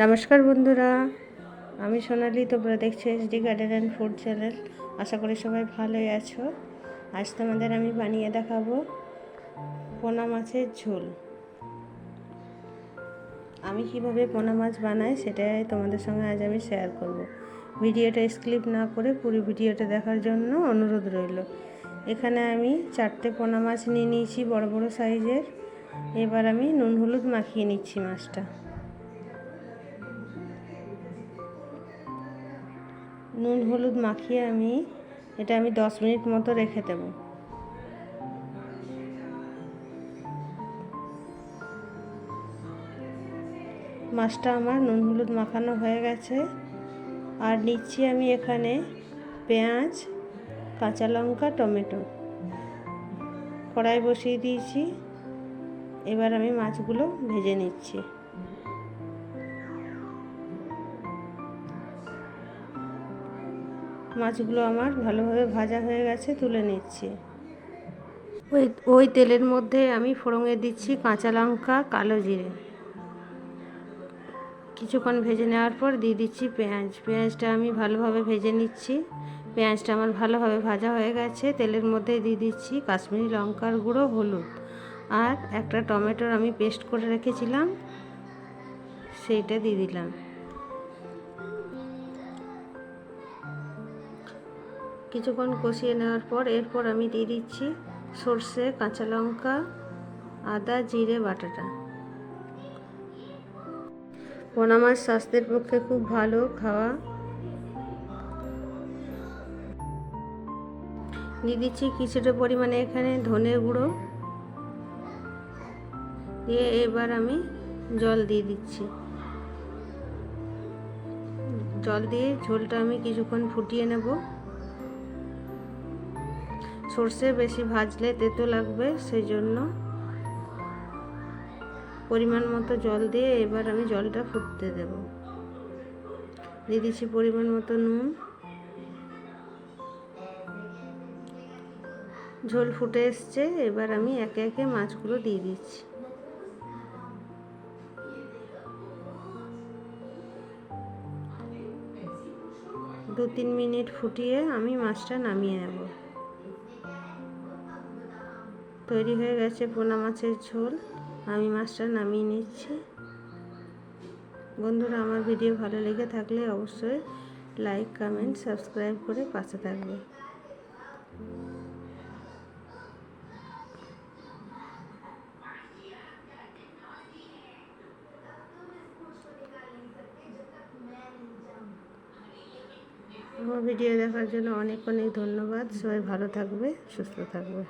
নমস্কার বন্ধুরা, আমি সোনালি, তোমরা দেখছ SD garden and food channel আশা করি সবাই ভালোই আছো। আজ তোমাদের আমি বানিয়ে দেখাবো পোনা মাছের ঝোল। আমি কীভাবে পোনা মাছ বানাই সেটাই তোমাদের সঙ্গে আজ আমি শেয়ার করব। ভিডিওটা স্ক্লিপ না করে পুরো ভিডিওটা দেখার জন্য অনুরোধ রইল। এখানে আমি চারটে পোনা মাছ নিয়ে নিয়েছি বড় বড় সাইজের এবার আমি নুন হলুদ মাখিয়ে নিচ্ছি মাছটা। নুন, হলুদ মাখিয়ে আমি এটা আমি দশ মিনিট মতো রেখে দেব। মাছটা আমার নুন, হলুদ মাখানো হয়ে গেছে। আর নিচ্ছি আমি এখানে পেঁয়াজ, কাঁচা লঙ্কা, টমেটো। কড়াই বসিয়ে দিয়েছি। এবার আমি মাছগুলো ভেজে নিচ্ছি। মাছগুলো আমার ভালোভাবে ভাজা হয়ে গেছে, তুলে নিচ্ছি। ওই ওই তেলের মধ্যে আমি ফোড়ঙে দিচ্ছি কাঁচা লঙ্কা, কালো জিরে। কিছুক্ষণ ভেজে নেওয়ার পর দিয়ে দিচ্ছি পেঁয়াজ। পেঁয়াজটা আমি ভালোভাবে ভেজে নিচ্ছি। পেঁয়াজটা আমার ভালোভাবে ভাজা হয়ে গেছে। তেলের মধ্যে দিয়ে দিচ্ছি কাশ্মীরি লঙ্কার গুঁড়ো, হলুদ। আর একটা টমেটোর আমি পেস্ট করে রেখেছিলাম, সেইটা দিয়ে দিলাম। কিছুক্ষণ কষিয়ে নেওয়ার পর এরপর আমি দিয়ে দিচ্ছি সর্ষে, কাঁচা লঙ্কা, আদা, জিরে, বাটাটা। পোনা মাছ স্বাস্থ্যের পক্ষে খুব ভালো খাওয়া। দিয়ে দিচ্ছি কিছুটা পরিমাণে এখানে ধনে গুঁড়ো। দিয়ে এবার আমি জল দিয়ে দিচ্ছি। জল দিয়ে ঝোলটা আমি কিছুক্ষণ ফুটিয়ে নেব। সর্ষে বেশি ভাজলে তেতো লাগবে সেই জন্য পরিমাণ মতো জল দিয়ে এবার আমি জলটা ফুটতে দেব। দিয়ে দিচ্ছি পরিমাণ মতো নুন। ঝোল ফুটে এসছে, এবার আমি একে একে মাছগুলো দিয়ে দিচ্ছি। দু তিন মিনিট ফুটিয়ে আমি মাছটা নামিয়ে নেব। তৈরি হয়ে গেছে পোনা মাছের ঝোল। আমি মাছটা নামিয়ে নিচ্ছি। বন্ধুরা, আমার ভিডিও ভালো লেগে থাকলে অবশ্যই লাইক কমেন্ট সাবস্ক্রাইব করে পাশে থাকবে। আমার ভিডিও দেখার জন্য অনেক অনেক ধন্যবাদ। সবাই ভালো থাকবে, সুস্থ থাকবে।